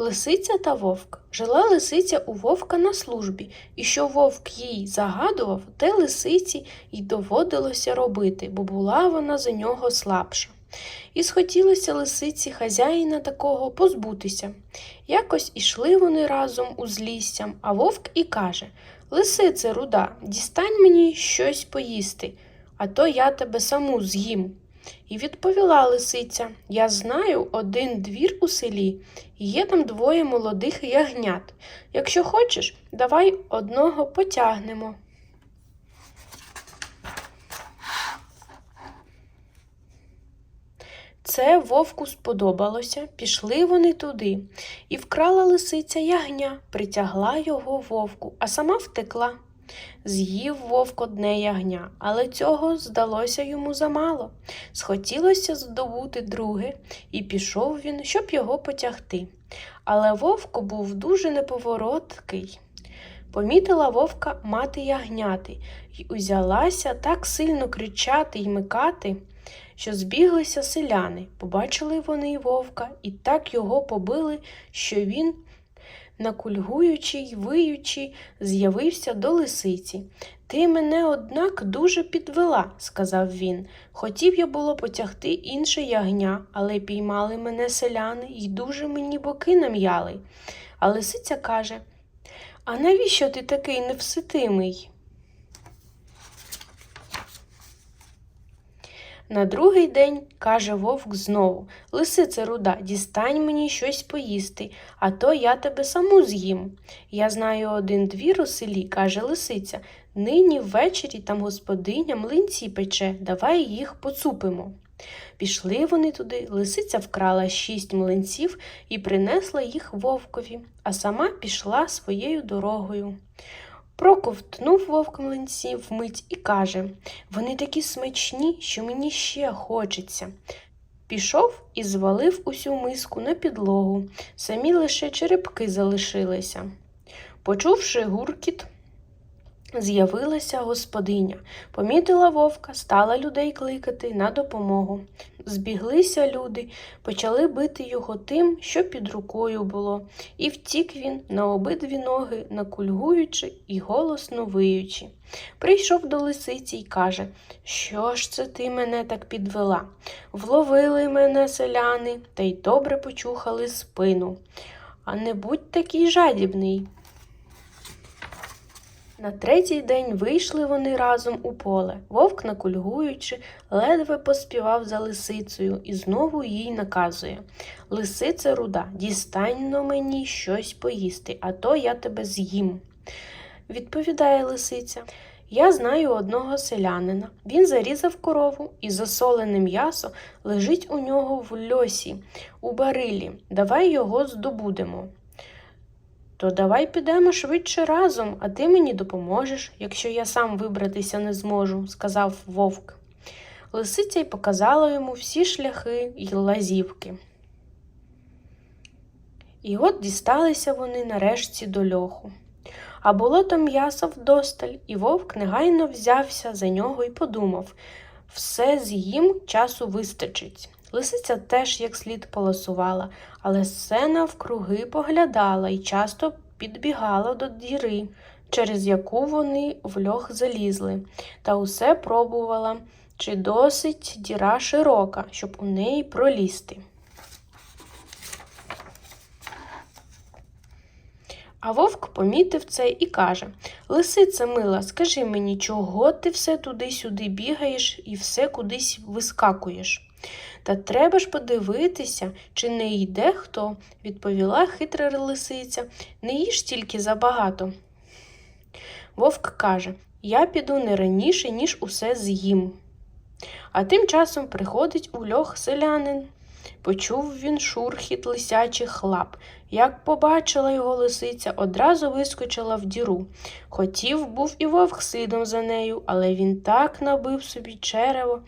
Лисиця та вовк. Жила лисиця у вовка на службі, і що вовк їй загадував, те лисиці й доводилося робити, бо була вона за нього слабша. І схотілося лисиці хазяїна такого позбутися. Якось ішли вони разом узліссям, а вовк і каже Лисице, руда, дістань мені щось поїсти, а то я тебе саму з'їм. І відповіла лисиця Я знаю один двір у селі, і є там двоє молодих ягнят. Якщо хочеш, давай одного потягнемо. Це вовку сподобалося, пішли вони туди, і вкрала лисиця ягня, притягла його вовку, а сама втекла. З'їв вовк одне ягня, але цього здалося йому замало. Схотілося здобути друге, і пішов він, щоб його потягти. Але вовк був дуже неповороткий. Помітила вовка мати ягняти й узялася так сильно кричати й микати, що збіглися селяни. Побачили вони вовка і так його побили, що він, накульгуючи й виючи, з'явився до лисиці. Ти мене, однак, дуже підвела, сказав він. Хотів я було потягти інше ягня, але піймали мене селяни й дуже мені боки нам'яли. А лисиця каже А навіщо ти такий невситимий? На другий день каже вовк знову Лисице руда, дістань мені щось поїсти, а то я тебе саму з'їм. Я знаю один двір у селі, каже лисиця. Нині ввечері там господиня млинці пече, давай їх поцупимо. Пішли вони туди, лисиця вкрала шість млинців і принесла їх вовкові, а сама пішла своєю дорогою. Проковтнув вовк млинців вмить і каже Вони такі смачні, що мені ще хочеться. Пішов і звалив усю миску на підлогу, самі лише черепки залишилися. Почувши гуркіт, з'явилася господиня, помітила вовка, стала людей кликати на допомогу. Збіглися люди, почали бити його тим, що під рукою було, і втік він на обидві ноги, накульгуючи і голосно виючи. Прийшов до лисиці й каже Що ж це ти мене так підвела? Вловили мене селяни та й добре почухали спину. А не будь такий жадібний. На третій день вийшли вони разом у поле. Вовк, накульгуючи, ледве поспівав за лисицею і знову їй наказує Лисице руда, дістань но мені щось поїсти, а то я тебе з'їм. Відповідає лисиця. Я знаю одного селянина. Він зарізав корову і засолене м'ясо лежить у нього в льосі, у барилі. Давай його здобудемо. То давай підемо швидше разом, а ти мені допоможеш, якщо я сам вибратися не зможу, сказав вовк. Лисиця й показала йому всі шляхи й лазівки. І от дісталися вони нарешті до льоху. А було там м'яса вдосталь, і вовк негайно взявся за нього і подумав все з'їм часу вистачить. Лисиця теж як слід полосувала, але все навкруги поглядала і часто підбігала до діри, через яку вони в льох залізли, та усе пробувала, чи досить діра широка, щоб у неї пролізти. А вовк помітив це і каже Лисице мила, скажи мені, чого ти все туди-сюди бігаєш і все кудись вискакуєш? Та треба ж подивитися, чи не йде хто, відповіла хитра лисиця. Не їж тільки забагато. Вовк каже Я піду не раніше, ніж усе з'їм. А тим часом приходить у льох селянин. Почув він шурхіт лисячих лап. Як побачила його лисиця, одразу вискочила в діру. Хотів був і вовк слідом за нею, але він так набив собі черево,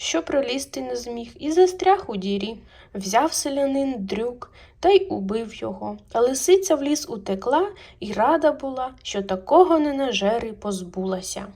що пролізти не зміг, і застряг у дірі. Взяв селянин дрюк та й убив його. А лисиця в ліс утекла і рада була, що такого ненажери позбулася.